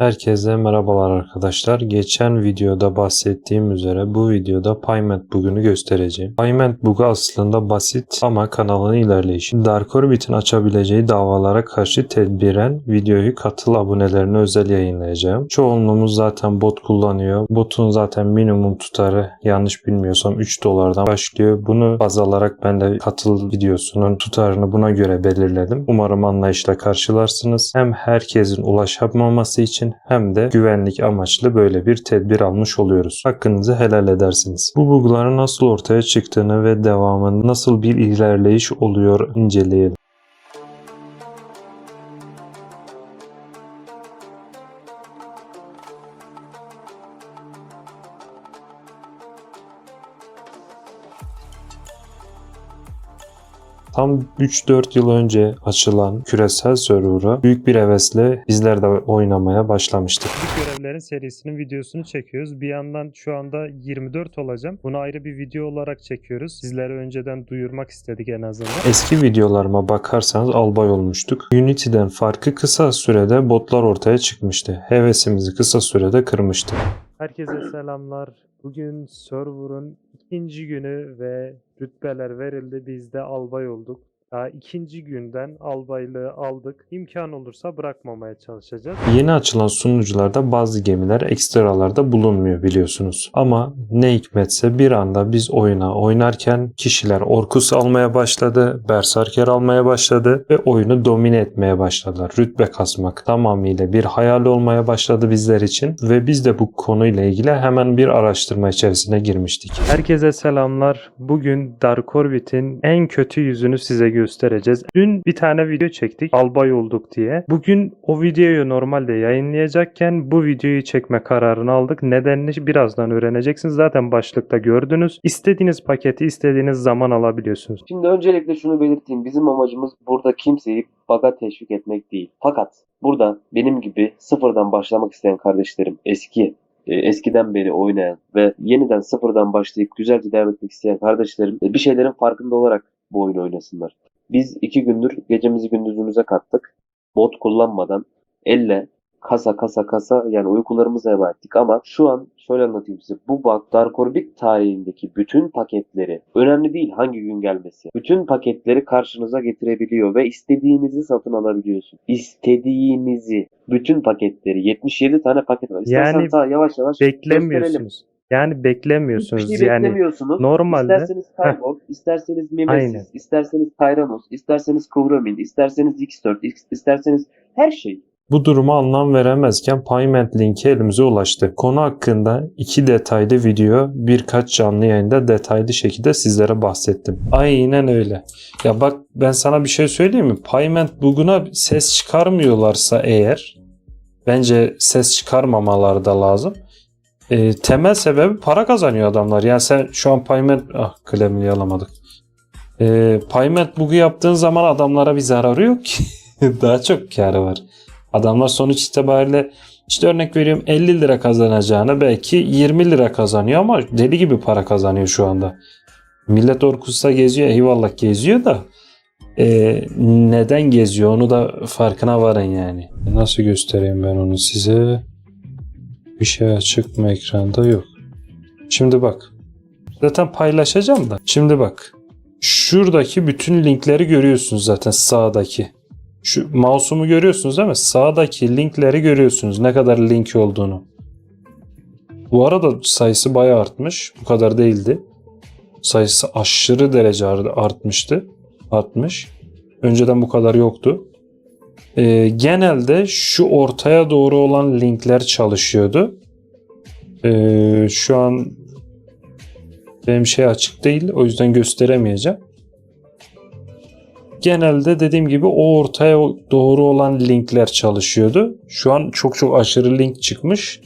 Herkese merhabalar arkadaşlar. Geçen videoda bahsettiğim üzere bu videoda Payment bug'ünü göstereceğim. Payment bug'u aslında basit ama kanalın ilerleyişi. Dark Orbit'in açabileceği davalara karşı tedbiren videoyu katıl abonelerine özel yayınlayacağım. Çoğunluğumuz zaten bot kullanıyor. Botun zaten minimum tutarı yanlış bilmiyorsam 3 dolardan başlıyor. Bunu baz alarak ben de katıl videosunun tutarını buna göre belirledim. Umarım anlayışla karşılarsınız. Hem herkesin ulaşamaması için hem de güvenlik amaçlı böyle bir tedbir almış oluyoruz. Hakkınızı helal edersiniz. Bu bugların nasıl ortaya çıktığını ve devamında nasıl bir ilerleyiş oluyor inceleyelim. Tam 3-4 yıl önce açılan küresel server'a büyük bir hevesle bizler de oynamaya başlamıştık. Bu görevlerin serisinin videosunu çekiyoruz. Bir yandan şu anda 24 olacağım. Bunu ayrı bir video olarak çekiyoruz. Sizlere önceden duyurmak istedik en azından. Eski videolarıma bakarsanız albay olmuştuk. Unity'den farkı kısa sürede botlar ortaya çıkmıştı. Hevesimizi kısa sürede kırmıştı. Herkese selamlar. Bugün server'ın ikinci günü ve rütbeler verildi. Biz de albay olduk. Daha ikinci günden albaylığı aldık. İmkan olursa bırakmamaya çalışacağız. Yeni açılan sunucularda bazı gemiler ekstralarda bulunmuyor biliyorsunuz. Ama ne hikmetse bir anda biz oyuna oynarken kişiler Orkus almaya başladı, Berserker almaya başladı ve oyunu domine etmeye başladılar. Rütbe kasmak tamamıyla bir hayal olmaya başladı bizler için ve biz de bu konuyla ilgili hemen bir araştırma içerisine girmiştik. Herkese selamlar. Bugün Dark Orbit'in en kötü yüzünü size göstereceğiz. Dün bir tane video çektik. Albay olduk diye. Bugün o videoyu normalde yayınlayacakken bu videoyu çekme kararını aldık. Nedenini birazdan öğreneceksiniz. Zaten başlıkta gördünüz. İstediğiniz paketi istediğiniz zaman alabiliyorsunuz. Şimdi öncelikle şunu belirteyim. Bizim amacımız burada kimseyi baga teşvik etmek değil. Fakat burada benim gibi sıfırdan başlamak isteyen kardeşlerim, eski e, eskiden beri oynayan ve yeniden sıfırdan başlayıp güzelce devam etmek isteyen kardeşlerim e, bir şeylerin farkında olarak bu oyunu oynasınlar. Biz iki gündür gecemizi gündüzümüze kattık. Bot kullanmadan elle kasa kasa kasa yani uykularımızı heba ettik ama şu an şöyle anlatayım size. Bu bug Dark Orbit tarihindeki bütün paketleri önemli değil hangi gün gelmesi. Bütün paketleri karşınıza getirebiliyor ve istediğinizi satın alabiliyorsun. İstediğinizi bütün paketleri 77 tane paket var. İstersen Yani yavaş yavaş. Beklemiyorsunuz. Yani beklemiyorsunuz. Hiçbir şey yani beklemiyorsunuz. normalde- İsterseniz Kyborg, isterseniz Mimesis, Aynen. isterseniz Tyrannos, isterseniz Kuvramin, isterseniz X4, X- isterseniz her şey. Bu duruma anlam veremezken Payment linki elimize ulaştı. Konu hakkında iki detaylı video birkaç canlı yayında detaylı şekilde sizlere bahsettim. Aynen öyle. Ya bak ben sana bir şey söyleyeyim mi? Payment buguna ses çıkarmıyorlarsa eğer bence ses çıkarmamaları da lazım. Ee, temel sebebi para kazanıyor adamlar. Yani sen şu an Payment... Ah klemini alamadık. Ee, Payment bug'u yaptığın zaman adamlara bir zararı yok ki. Daha çok karı var. Adamlar sonuç itibariyle işte örnek veriyorum 50 lira kazanacağını belki 20 lira kazanıyor ama deli gibi para kazanıyor şu anda. Millet Orkus'ta geziyor eyvallah geziyor da e, neden geziyor onu da farkına varın yani. Nasıl göstereyim ben onu size? Bir şey açık mı ekranda yok. Şimdi bak. Zaten paylaşacağım da. Şimdi bak. Şuradaki bütün linkleri görüyorsunuz zaten sağdaki. Şu mouse'umu görüyorsunuz değil mi? Sağdaki linkleri görüyorsunuz. Ne kadar link olduğunu. Bu arada sayısı bayağı artmış. Bu kadar değildi. Sayısı aşırı derece ar- artmıştı. Artmış. Önceden bu kadar yoktu. Ee, genelde şu ortaya doğru olan linkler çalışıyordu. Ee, şu an benim şey açık değil. O yüzden gösteremeyeceğim genelde dediğim gibi o ortaya doğru olan linkler çalışıyordu. Şu an çok çok aşırı link çıkmış.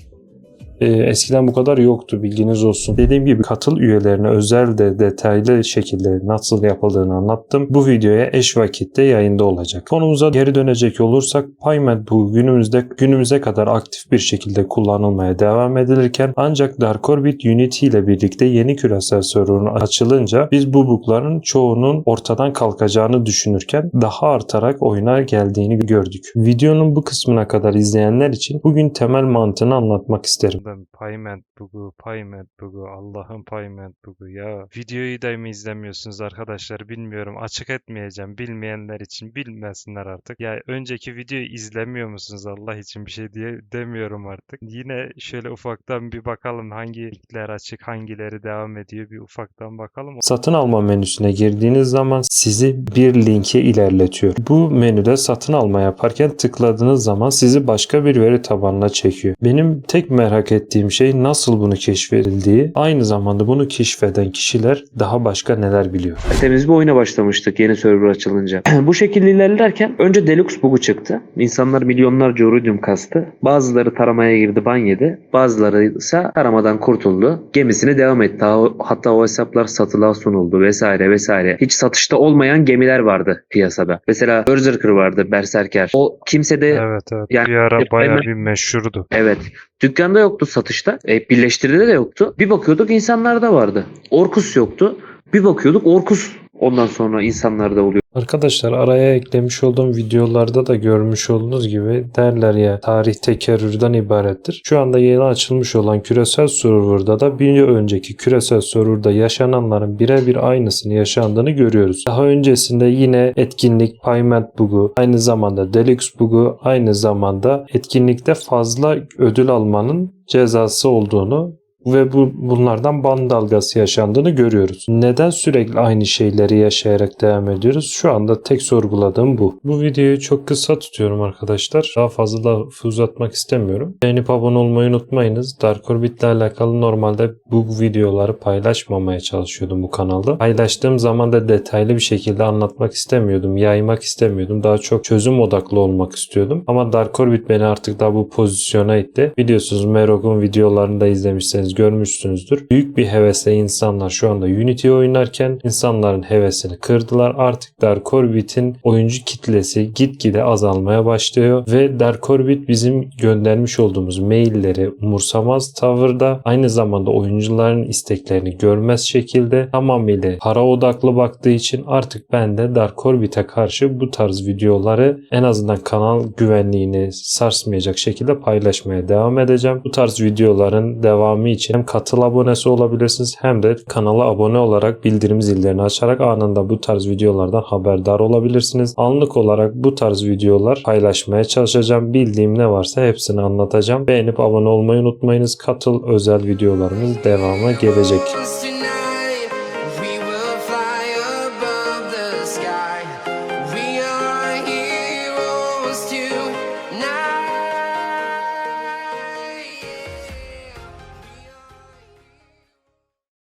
E, eskiden bu kadar yoktu bilginiz olsun. Dediğim gibi katıl üyelerine özel de detaylı şekilde nasıl yapıldığını anlattım. Bu videoya eş vakitte yayında olacak. Konumuza geri dönecek olursak Payment bu günümüzde günümüze kadar aktif bir şekilde kullanılmaya devam edilirken ancak Dark Orbit Unity ile birlikte yeni küresel sorun açılınca biz bu bugların çoğunun ortadan kalkacağını düşünürken daha artarak oyuna geldiğini gördük. Videonun bu kısmına kadar izleyenler için bugün temel mantığını anlatmak isterim. Ben payment bugu, payment bugu, Allah'ın payment bugu ya. Videoyu da mı izlemiyorsunuz arkadaşlar bilmiyorum. Açık etmeyeceğim. Bilmeyenler için bilmesinler artık. Ya önceki videoyu izlemiyor musunuz Allah için bir şey diye demiyorum artık. Yine şöyle ufaktan bir bakalım hangi linkler açık, hangileri devam ediyor bir ufaktan bakalım. Satın alma menüsüne girdiğiniz zaman sizi bir linke ilerletiyor. Bu menüde satın alma yaparken tıkladığınız zaman sizi başka bir veri tabanına çekiyor. Benim tek merak ettiğim şey nasıl bunu keşfedildiği, aynı zamanda bunu keşfeden kişiler daha başka neler biliyor. Temiz bir oyuna başlamıştık yeni server açılınca. Bu şekilde ilerlerken önce Deluxe bug'u çıktı. İnsanlar milyonlarca Uridium kastı. Bazıları taramaya girdi ban yedi. Bazıları ise taramadan kurtuldu. Gemisine devam etti. Ha- Hatta o hesaplar satılığa sunuldu vesaire vesaire. Hiç satışta olmayan gemiler vardı piyasada. Mesela Berserker vardı Berserker. O kimse de Evet evet. Yani bir ara bayağı bir meşhurdu. Evet. Dükkanda yoktu satışta. E, birleştiride de yoktu. Bir bakıyorduk insanlarda vardı. Orkus yoktu. Bir bakıyorduk Orkus ondan sonra insanlarda oluyor. Arkadaşlar araya eklemiş olduğum videolarda da görmüş olduğunuz gibi derler ya tarih tekerrürden ibarettir. Şu anda yeni açılmış olan küresel serverda da bir önceki küresel serverda yaşananların birebir aynısını yaşandığını görüyoruz. Daha öncesinde yine etkinlik payment bug'u aynı zamanda deluxe bug'u aynı zamanda etkinlikte fazla ödül almanın cezası olduğunu ve bu bunlardan ban dalgası yaşandığını görüyoruz. Neden sürekli aynı şeyleri yaşayarak devam ediyoruz? Şu anda tek sorguladığım bu. Bu videoyu çok kısa tutuyorum arkadaşlar. Daha fazla da uzatmak istemiyorum. Beğenip abone olmayı unutmayınız. Dark Orbit ile alakalı normalde bu videoları paylaşmamaya çalışıyordum bu kanalda. Paylaştığım zaman da detaylı bir şekilde anlatmak istemiyordum. Yaymak istemiyordum. Daha çok çözüm odaklı olmak istiyordum. Ama Dark Orbit beni artık daha bu pozisyona itti. Biliyorsunuz Merog'un videolarını da izlemişseniz görmüşsünüzdür. Büyük bir hevesle insanlar şu anda Unity oynarken insanların hevesini kırdılar. Artık Dark Orbit'in oyuncu kitlesi gitgide azalmaya başlıyor ve Dark Orbit bizim göndermiş olduğumuz mailleri umursamaz tavırda aynı zamanda oyuncuların isteklerini görmez şekilde tamamıyla para odaklı baktığı için artık ben de Dark Orbit'e karşı bu tarz videoları en azından kanal güvenliğini sarsmayacak şekilde paylaşmaya devam edeceğim. Bu tarz videoların devamı için hem katıl abonesi olabilirsiniz hem de kanala abone olarak bildirim zillerini açarak anında bu tarz videolardan haberdar olabilirsiniz. Anlık olarak bu tarz videolar paylaşmaya çalışacağım. Bildiğim ne varsa hepsini anlatacağım. Beğenip abone olmayı unutmayınız. Katıl özel videolarımız devamı gelecek.